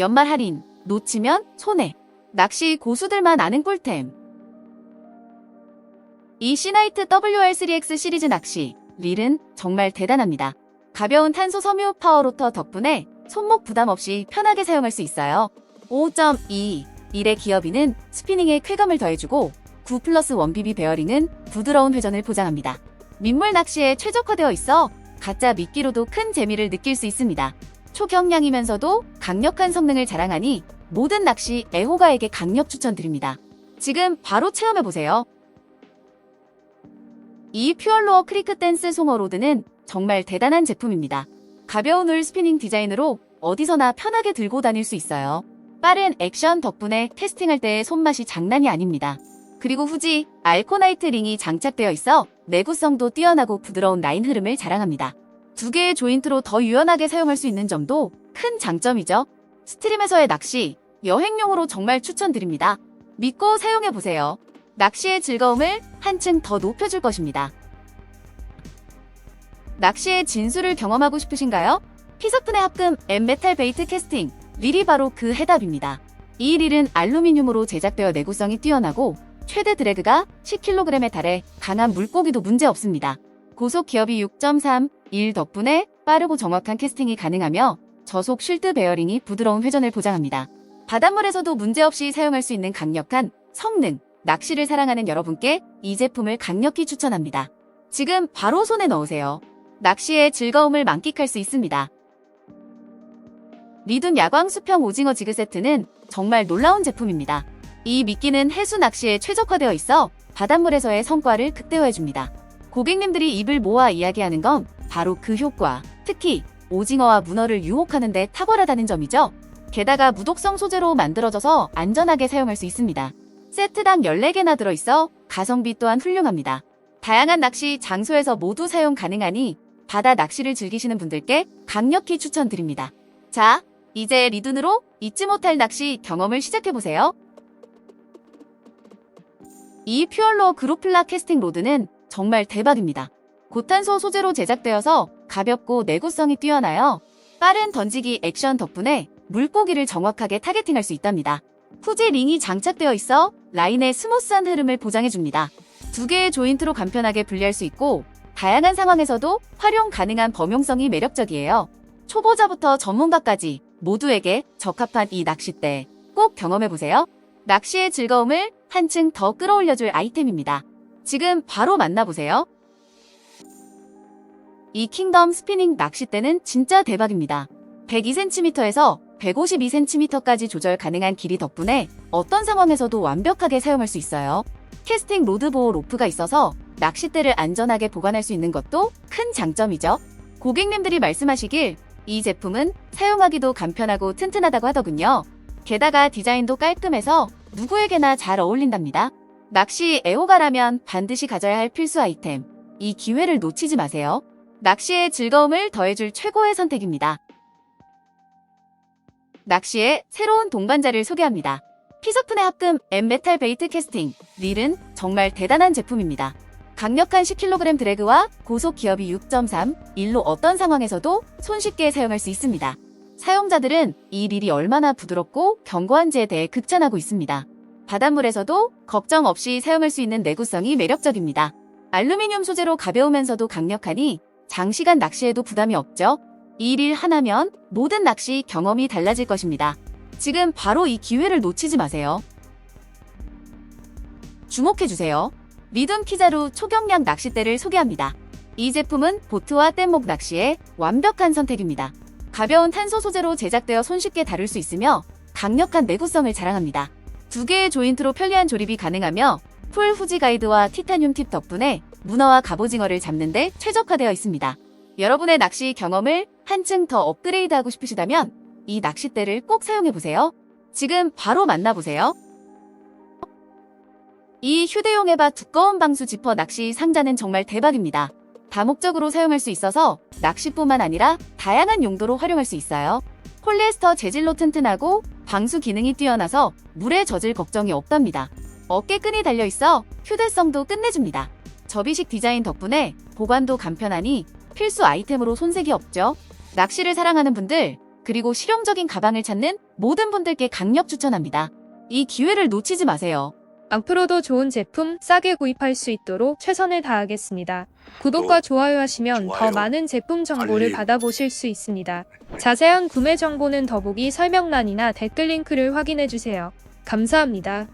연말 할인, 놓치면 손해. 낚시 고수들만 아는 꿀템. 이 시나이트 WR3X 시리즈 낚시, 릴은 정말 대단합니다. 가벼운 탄소 섬유 파워로터 덕분에 손목 부담 없이 편하게 사용할 수 있어요. 5.2 1의 기어비는 스피닝에 쾌감을 더해주고 9 플러스 1BB 베어링은 부드러운 회전을 보장합니다. 민물 낚시에 최적화되어 있어 가짜 미끼로도 큰 재미를 느낄 수 있습니다. 초경량이면서도 강력한 성능을 자랑하니 모든 낚시 애호가에게 강력 추천드립니다. 지금 바로 체험해보세요. 이 퓨얼로어 크리크 댄스 송어 로드는 정말 대단한 제품입니다. 가벼운 울 스피닝 디자인으로 어디서나 편하게 들고 다닐 수 있어요. 빠른 액션 덕분에 캐스팅할 때의 손맛이 장난이 아닙니다. 그리고 후지 알코나이트 링이 장착되어 있어 내구성도 뛰어나고 부드러운 라인 흐름을 자랑합니다. 두 개의 조인트로 더 유연하게 사용할 수 있는 점도 큰 장점이죠. 스트림에서의 낚시, 여행용으로 정말 추천드립니다. 믿고 사용해보세요. 낚시의 즐거움을 한층 더 높여줄 것입니다. 낚시의 진수를 경험하고 싶으신가요? 피서튼의 합금 엠메탈 베이트 캐스팅 릴이 바로 그 해답입니다. 이 릴은 알루미늄으로 제작되어 내구성이 뛰어나고 최대 드래그가 10kg에 달해 강한 물고기도 문제 없습니다. 고속 기업이 6.3, 1 덕분에 빠르고 정확한 캐스팅이 가능하며 저속 쉴드 베어링이 부드러운 회전을 보장합니다. 바닷물에서도 문제없이 사용할 수 있는 강력한 성능, 낚시를 사랑하는 여러분께 이 제품을 강력히 추천합니다. 지금 바로 손에 넣으세요. 낚시의 즐거움을 만끽할 수 있습니다. 리둔 야광 수평 오징어 지그 세트는 정말 놀라운 제품입니다. 이 미끼는 해수 낚시에 최적화되어 있어 바닷물에서의 성과를 극대화해줍니다. 고객님들이 입을 모아 이야기하는 건 바로 그 효과, 특히 오징어와 문어를 유혹하는 데 탁월하다는 점이죠. 게다가 무독성 소재로 만들어져서 안전하게 사용할 수 있습니다. 세트당 14개나 들어있어 가성비 또한 훌륭합니다. 다양한 낚시 장소에서 모두 사용 가능하니 바다 낚시를 즐기시는 분들께 강력히 추천드립니다. 자, 이제 리둔으로 잊지 못할 낚시 경험을 시작해보세요. 이 퓨얼로 그로플라 캐스팅 로드는 정말 대박입니다. 고탄소 소재로 제작되어서 가볍고 내구성이 뛰어나요. 빠른 던지기 액션 덕분에 물고기를 정확하게 타겟팅할 수 있답니다. 후지 링이 장착되어 있어 라인의 스무스한 흐름을 보장해줍니다. 두 개의 조인트로 간편하게 분리할 수 있고 다양한 상황에서도 활용 가능한 범용성이 매력적이에요. 초보자부터 전문가까지 모두에게 적합한 이 낚싯대 꼭 경험해보세요. 낚시의 즐거움을 한층 더 끌어올려줄 아이템입니다. 지금 바로 만나보세요. 이 킹덤 스피닝 낚싯대는 진짜 대박입니다. 102cm에서 152cm까지 조절 가능한 길이 덕분에 어떤 상황에서도 완벽하게 사용할 수 있어요. 캐스팅 로드 보호 로프가 있어서 낚싯대를 안전하게 보관할 수 있는 것도 큰 장점이죠. 고객님들이 말씀하시길 이 제품은 사용하기도 간편하고 튼튼하다고 하더군요. 게다가 디자인도 깔끔해서 누구에게나 잘 어울린답니다. 낚시 애호가라면 반드시 가져야 할 필수 아이템. 이 기회를 놓치지 마세요. 낚시의 즐거움을 더해줄 최고의 선택입니다. 낚시의 새로운 동반자를 소개합니다. 피서푼의 합금 엠메탈 베이트 캐스팅 릴은 정말 대단한 제품입니다. 강력한 10kg 드래그와 고속 기업이 6.3, 1로 어떤 상황에서도 손쉽게 사용할 수 있습니다. 사용자들은 이 릴이 얼마나 부드럽고 견고한지에 대해 극찬하고 있습니다. 바닷물에서도 걱정 없이 사용할 수 있는 내구성이 매력적입니다. 알루미늄 소재로 가벼우면서도 강력하니 장시간 낚시에도 부담이 없죠. 이릴 하나면 모든 낚시 경험이 달라질 것입니다. 지금 바로 이 기회를 놓치지 마세요. 주목해주세요. 리듬 키자루 초경량 낚싯대를 소개합니다. 이 제품은 보트와 뗏목 낚시에 완벽한 선택입니다. 가벼운 탄소 소재로 제작되어 손쉽게 다룰 수 있으며 강력한 내구성을 자랑합니다. 두 개의 조인트로 편리한 조립이 가능하며 풀 후지 가이드와 티타늄 팁 덕분에 문어와 갑오징어를 잡는 데 최적화되어 있습니다. 여러분의 낚시 경험을 한층 더 업그레이드하고 싶으시다면 이 낚싯대를 꼭 사용해보세요. 지금 바로 만나보세요. 이 휴대용 에바 두꺼운 방수 지퍼 낚시 상자는 정말 대박입니다. 다목적으로 사용할 수 있어서 낚시뿐만 아니라 다양한 용도로 활용할 수 있어요. 폴리에스터 재질로 튼튼하고 방수 기능이 뛰어나서 물에 젖을 걱정이 없답니다. 어깨끈이 달려있어 휴대성도 끝내줍니다. 접이식 디자인 덕분에 보관도 간편하니 필수 아이템으로 손색이 없죠. 낚시를 사랑하는 분들, 그리고 실용적인 가방을 찾는 모든 분들께 강력 추천합니다. 이 기회를 놓치지 마세요. 앞으로도 좋은 제품 싸게 구입할 수 있도록 최선을 다하겠습니다. 구독과 좋아요 하시면 더 좋아요. 많은 제품 정보를 알림. 받아보실 수 있습니다. 자세한 구매 정보는 더보기 설명란이나 댓글 링크를 확인해 주세요. 감사합니다.